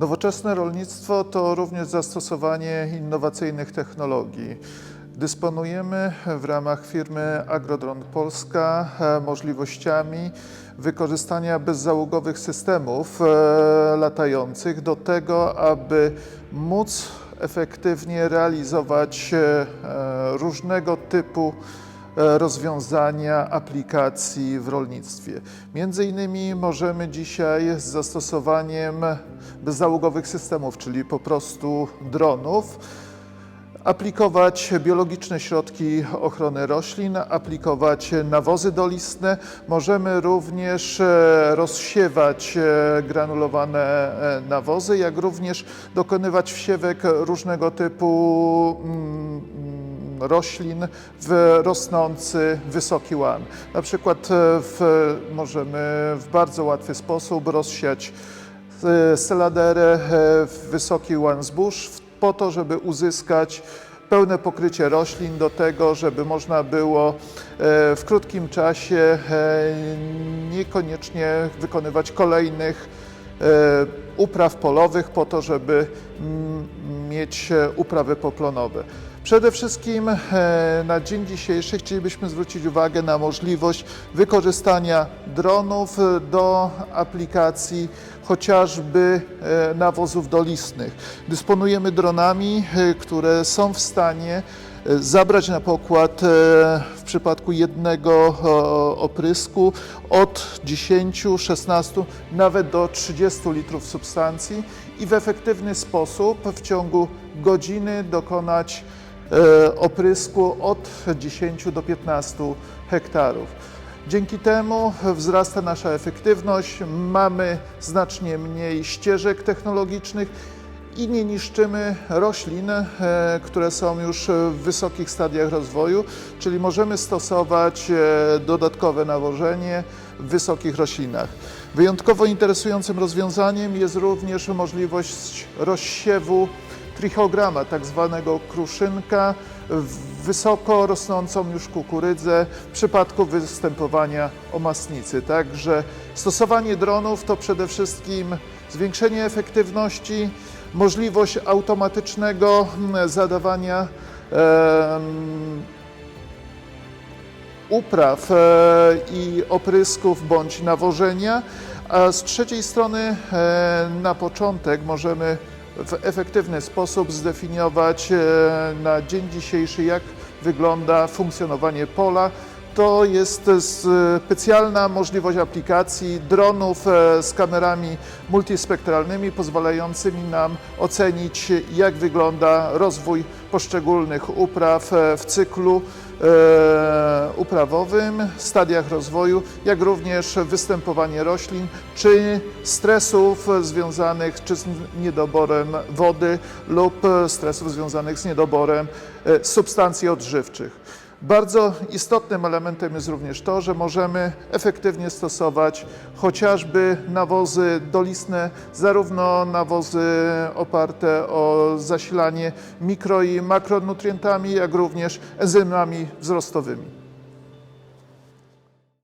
Nowoczesne rolnictwo to również zastosowanie innowacyjnych technologii. Dysponujemy w ramach firmy Agrodron Polska e, możliwościami wykorzystania bezzałogowych systemów e, latających do tego, aby móc efektywnie realizować e, różnego typu rozwiązania aplikacji w rolnictwie. Między innymi możemy dzisiaj z zastosowaniem bezzałogowych systemów, czyli po prostu dronów, aplikować biologiczne środki ochrony roślin, aplikować nawozy dolistne. Możemy również e, rozsiewać e, granulowane e, nawozy, jak również dokonywać wsiewek różnego typu mm, roślin w rosnący wysoki łan. Na przykład e, w, możemy w bardzo łatwy sposób rozsiać e, seladerę e, w wysoki łan zbóż po to, żeby uzyskać pełne pokrycie roślin do tego, żeby można było w krótkim czasie niekoniecznie wykonywać kolejnych upraw polowych po to, żeby mm, mieć e, uprawy poplonowe. Przede wszystkim e, na dzień dzisiejszy chcielibyśmy zwrócić uwagę na możliwość wykorzystania dronów do aplikacji chociażby e, nawozów dolistnych. Dysponujemy dronami, które są w stanie zabrać na pokład w przypadku jednego oprysku od 10, 16, nawet do 30 litrów substancji i w efektywny sposób w ciągu godziny dokonać e, oprysku od 10 do 15 hektarów. Dzięki temu wzrasta nasza efektywność, mamy znacznie mniej ścieżek technologicznych i nie niszczymy roślin, e, które są już w wysokich stadiach rozwoju, czyli możemy stosować e, dodatkowe nawożenie w wysokich roślinach. Wyjątkowo interesującym rozwiązaniem jest również możliwość rozsiewu trichograma, tak zwanego kruszynka, wysoko rosnącą już kukurydzę w przypadku występowania omastnicy. Także stosowanie dronów to przede wszystkim zwiększenie efektywności, możliwość automatycznego mm, zadawania em, upraw e, i oprysków bądź nawożenia, a z trzeciej strony e, na początek możemy w efektywny sposób zdefiniować e, na dzień dzisiejszy, jak wygląda funkcjonowanie pola. To jest specjalna możliwość aplikacji dronów e, z kamerami multispektralnymi, pozwalającymi nam ocenić, jak wygląda rozwój poszczególnych upraw e, w cyklu e, uprawowym, stadiach rozwoju, jak również występowanie roślin czy stresów związanych czy z niedoborem wody lub stresów związanych z niedoborem e, substancji odżywczych. Bardzo istotnym elementem jest również to, że możemy efektywnie stosować chociażby nawozy dolistne, zarówno nawozy oparte o zasilanie mikro i makronutrientami, jak również enzymami wzrostowymi.